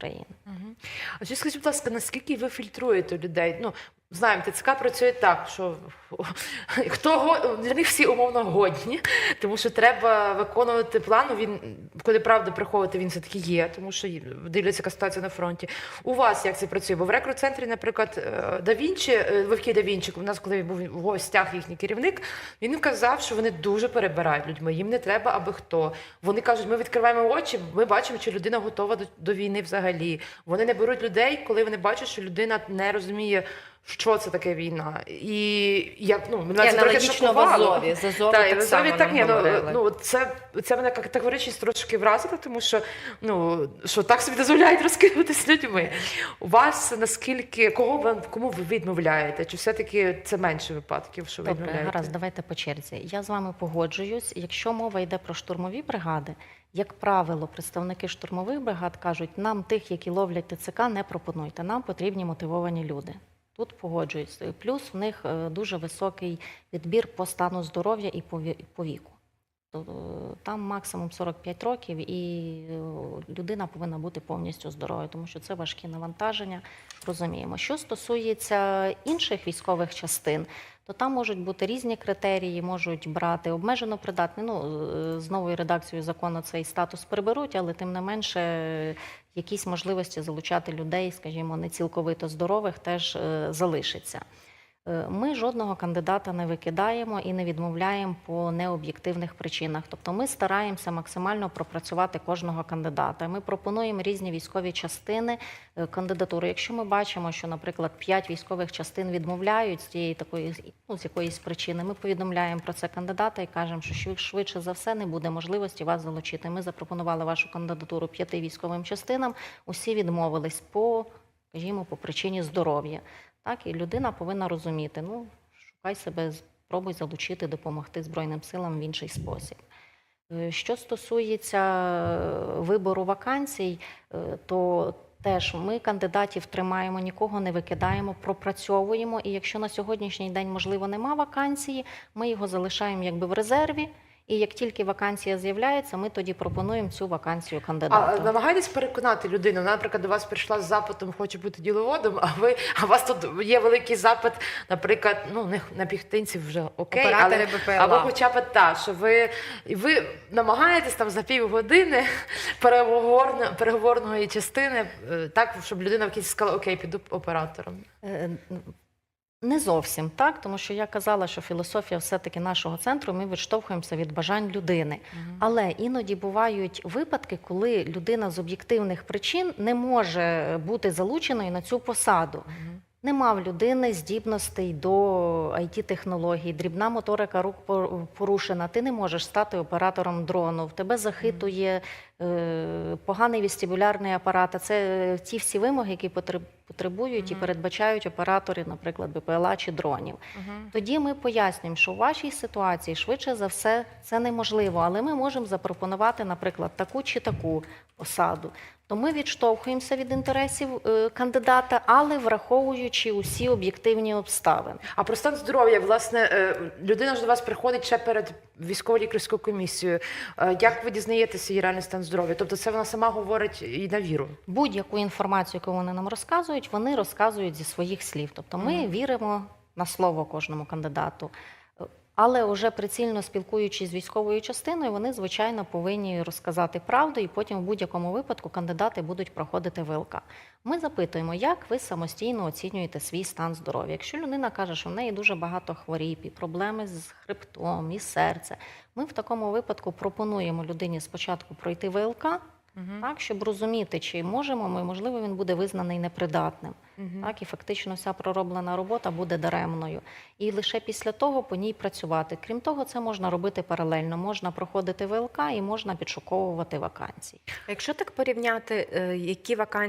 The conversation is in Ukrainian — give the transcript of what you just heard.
України. Угу. А ще скажіть, будь ласка, наскільки ви фільтруєте людей? Ну, знаємо, ТЦК працює так, що хто для них всі умовно годні, тому що треба виконувати план. Він, коли правда приховувати, він все-таки є, тому що дивляться, яка ситуація на фронті. У вас як це працює? Бо в рекрут-центрі, наприклад, е, Да Вінчі, е, Вовки Да Вінчі, у нас, коли був в гостях їхній керівник, він казав, що вони дуже перебирають людьми. Їм не треба аби хто. Вони кажуть, ми відкриваємо очі, ми бачимо, чи людина готова до, до війни взагалі. Вони не беруть людей, коли вони бачать, що людина не розуміє. Що це таке війна? І як ну мене це трохи шокувало. З Азову Так, так само так ні, ну, ну це, це мене категоричність трошки вразила, тому що ну що так собі дозволяють розкидуватись людьми. У вас наскільки кого ви кому ви відмовляєте? Чи все-таки це менше випадків, що ви Добре, відмовляєте? гаразд, давайте по черзі. Я з вами погоджуюсь. Якщо мова йде про штурмові бригади, як правило, представники штурмових бригад кажуть, нам тих, які ловлять ТЦК, не пропонуйте. Нам потрібні мотивовані люди. Тут погоджуюсь. Плюс в них е, дуже високий відбір по стану здоров'я і по ві- віку. Тобто, е, Там максимум 45 років, і е, людина повинна бути повністю здоровою, тому що це важкі навантаження. Розуміємо. Що стосується інших військових частин, то там можуть бути різні критерії, можуть брати обмежено придатне. Ну з новою редакцією закону цей статус приберуть, але тим не менше якісь можливості залучати людей, скажімо, не цілковито здорових, теж е, залишиться. Е, Ми жодного кандидата не викидаємо і не відмовляємо по необ'єктивних причинах. Тобто ми стараємося максимально пропрацювати кожного кандидата. Ми пропонуємо різні військові частини е, кандидатури. Якщо ми бачимо, що, наприклад, п'ять військових частин відмовляють з тієї такої ну, з якоїсь причини, ми повідомляємо про це кандидата і кажемо, що швид- швидше за все не буде можливості вас залучити. Ми запропонували вашу кандидатуру п'яти військовим частинам. Усі відмовились по, скажімо, по причині здоров'я. Так, і людина повинна розуміти, ну, шукай себе, спробуй залучити, допомогти Збройним силам в інший спосіб. Е, Що стосується е, вибору вакансій, е, то теж ми кандидатів тримаємо, нікого не викидаємо, пропрацьовуємо. І якщо на сьогоднішній день, можливо, нема вакансії, ми його залишаємо якби в резерві. І як тільки вакансія з'являється, ми тоді пропонуємо цю вакансію А кандидату. намагаєтесь переконати людину. Наприклад, до вас прийшла з запитом, хоче бути діловодом, а ви а у вас тут є великий запит, наприклад, ну не на піхтинців вже окей, Оператори але або хоча б та, що ви і ви намагаєтесь там за півгодини переговорно, переговорної частини, е, так щоб людина в кінці сказала, окей, піду оператором. Не зовсім так, тому що я казала, що філософія все-таки нашого центру, ми відштовхуємося від бажань людини. Але іноді бувають випадки, коли людина з об'єктивних причин не може бути залученою на цю посаду. Нема в людини здібностей до it технологій дрібна моторика рук пор- порушена. Ти не можеш стати оператором дрону. В тебе захитує е, поганий вестибулярний апарат. А Це е, ті всі вимоги, які потреб- потребують і передбачають оператори, наприклад, БПЛА чи дронів. Тоді ми пояснюємо, що в вашій ситуації швидше за все це неможливо, але ми можемо запропонувати, наприклад, таку чи таку посаду. То ми відштовхуємося від інтересів е, кандидата, але враховуючи усі об'єктивні обставини. А про стан здоров'я, власне, е, людина ж до вас приходить ще перед військово-лікарською комісією. Е, Як ви дізнаєтеся її реальний стан здоров'я? Тобто це вона сама говорить і на віру. Будь-яку інформацію, яку вони нам розказують, вони розказують зі своїх слів. Тобто ми віримо на слово кожному кандидату. Але вже прицільно спілкуючись з військовою частиною, вони звичайно повинні розказати правду, і потім в будь-якому випадку кандидати будуть проходити ВЛК. Ми запитуємо, як ви самостійно оцінюєте свій стан здоров'я. Якщо людина каже, що в неї дуже багато хворіб, і проблеми з хребтом, і серце, ми в такому випадку пропонуємо людині спочатку пройти ВЛК, так, щоб розуміти, чи можемо ми, можливо, він буде визнаний непридатним. Так, і фактично вся пророблена робота буде даремною. І лише після того по ній працювати. Крім того, це можна робити паралельно. Можна проходити ВЛК і можна підшуковувати вакансії. Якщо так порівняти, е, які вакансії